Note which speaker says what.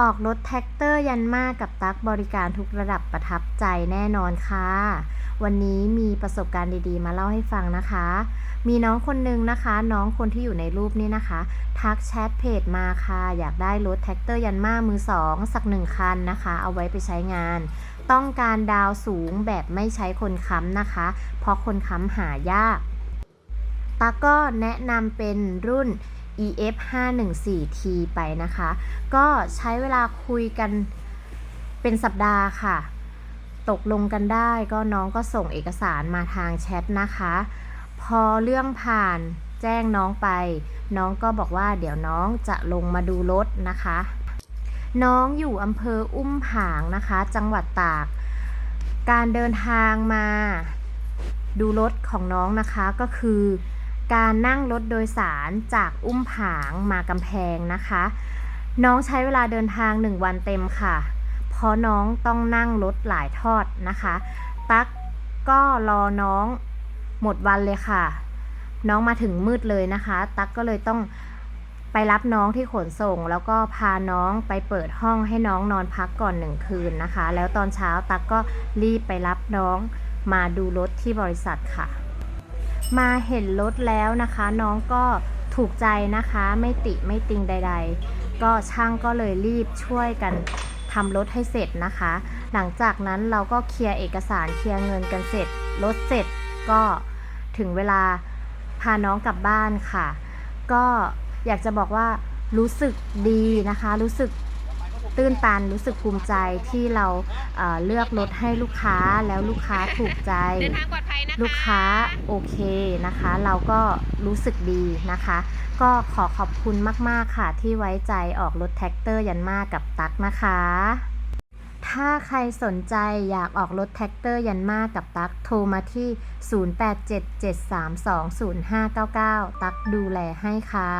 Speaker 1: ออกรถแท็กเตอร์ยันมากับตักบริการทุกระดับประทับใจแน่นอนค่ะ วันนี้มีประสบการณ์ดีๆ มาเล่าให้ฟังนะคะ มีน้องคนนึงนะคะ น้องคนที่อยู่ในรูปนี้นะคะ ทักแชทเพจมาค่ะ อยากได้รถแท็กเตอร์ยันมามือสองสักหนึ่งคันนะคะ เอาไว้ไปใช้งาน ต้องการดาวสูงแบบไม่ใช้คนค้ำนะคะ เพราะคนค้ำหายากตาก็แนะนำเป็นรุ่น EF 5 1 4 T ไปนะคะ ก็ใช้เวลาคุยกันเป็นสัปดาห์ค่ะ ตกลงกันได้ก็น้องก็ส่งเอกสารมาทางแชทนะคะ พอเรื่องผ่านแจ้งน้องไป น้องก็บอกว่าเดี๋ยวน้องจะลงมาดูรถนะคะ น้องอยู่อำเภออุ้มผางนะคะ จังหวัดตาก การเดินทางมาดูรถของน้องนะคะก็คือ การนั่งรถโดยสารจากอุ้มผางมากำแพงนะคะ น้องใช้เวลาเดินทาง 1 วันเต็มค่ะ เพราะน้องต้องนั่งรถหลายทอดนะคะ ตั๊กก็รอน้องหมดวันเลยค่ะ น้องมาถึงมืดเลยนะคะ ตั๊กก็เลยต้องไปรับน้องที่ขนส่ง แล้วก็พาน้องไปเปิดห้องให้น้องนอนพักก่อนหนึ่งคืนนะคะ แล้วตอนเช้าตั๊กก็รีบไปรับน้องมาดูรถที่บริษัทค่ะ มาเห็นรถแล้วนะคะ น้องก็ถูกใจนะคะไม่ติไม่ติงใด ๆ ก็ช่างก็เลยรีบช่วยกันทำรถให้เสร็จนะคะ หลังจากนั้นเราก็เคลียร์เอกสารเคลียร์เงินกันเสร็จรถเสร็จก็ถึงเวลาพาน้องกลับบ้านค่ะ ก็อยากจะบอกว่ารู้สึกดีนะคะ รู้สึกตื้นตันรู้สึกภูมิใจที่เราเอ่อเลือกรถให้ลูกค้าแล้วลูกค้าถูกใจ
Speaker 2: นะคะ
Speaker 1: ลูกค้าโอเคนะคะ เราก็รู้สึกดีนะคะ ก็ขอขอบคุณมากๆค่ะ ที่ไว้ใจออกรถแท็กเตอร์ยันมากับตักนะคะ ถ้าใครสนใจอยากออกรถแท็กเตอร์ยันมากับตักโทรมาที่ 0877320599 ตักดูแลให้ค่ะ